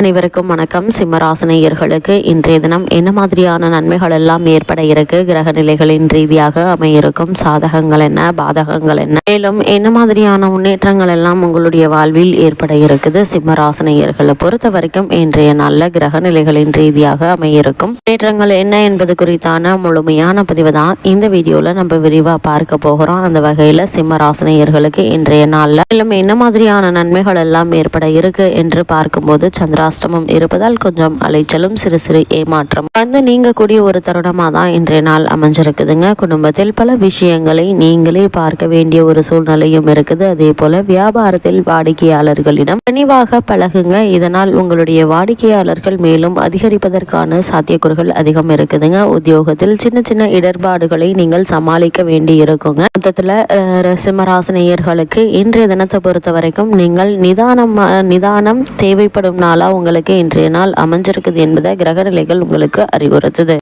அனைவருக்கும் வணக்கம். சிம்மராசனையர்களுக்கு இன்றைய தினம் என்ன மாதிரியான நன்மைகள் எல்லாம் ஏற்பட இருக்கு? கிரக நிலைகளின் ரீதியாக அமையிருக்கும் சாதகங்கள் என்ன? பாதகங்கள் என்ன? மேலும் என்ன மாதிரியான முன்னேற்றங்கள் எல்லாம் உங்களுடைய வாழ்வில் ஏற்பட இருக்குது? சிம்மராசனையர்களை பொறுத்த வரைக்கும் இன்றைய நல்ல கிரக நிலைகளின் ரீதியாக அமையிருக்கும் முன்னேற்றங்கள் என்ன என்பது குறித்தான முழுமையான பதிவு தான். இந்த வீடியோல நம்ம விரிவா பார்க்க போகிறோம். அந்த வகையில சிம்மராசனையர்களுக்கு இன்றைய நாள்ல மேலும் என்ன மாதிரியான நன்மைகள் எல்லாம் ஏற்பட இருக்கு என்று பார்க்கும்போது சந்திராஷ்டமம் இருப்பதால் கொஞ்சம் அலைச்சலும் சிறு சிறு ஏமாற்றம். வந்து நீங்கக்கூடிய ஒரு தருணமாக தான் இன்றைய நாள் அமைஞ்சிருக்குதுங்க. குடும்பத்தில் பல விஷயங்களை நீங்களே பார்க்க வேண்டிய ஒரு சூழ்நிலையும் இருக்குது. அதே போல வியாபாரத்தில் வாடிக்கையாளர்களிடம் கனிவாக பழகுங்க. இதனால் உங்களுடைய வாடிக்கையாளர்கள் மேலும் அதிகரிப்பதற்கான சாத்தியக்கூறுகள் அதிகம் இருக்குதுங்க. உத்தியோகத்தில் சின்ன சின்ன இடர்பாடுகளை நீங்கள் சமாளிக்க வேண்டி இருக்குங்க. மொத்தத்தில் சிம்மராசினியர்களுக்கு இன்றைய தினத்தை பொறுத்த வரைக்கும் நீங்கள் நிதானம் நிதானம் தேவைப்படும் நாளாக உங்களுக்கு இன்றைய நாள் அமைஞ்சிருக்குது என்பதை கிரகநிலைகள் உங்களுக்கு அறிவுறுத்துது.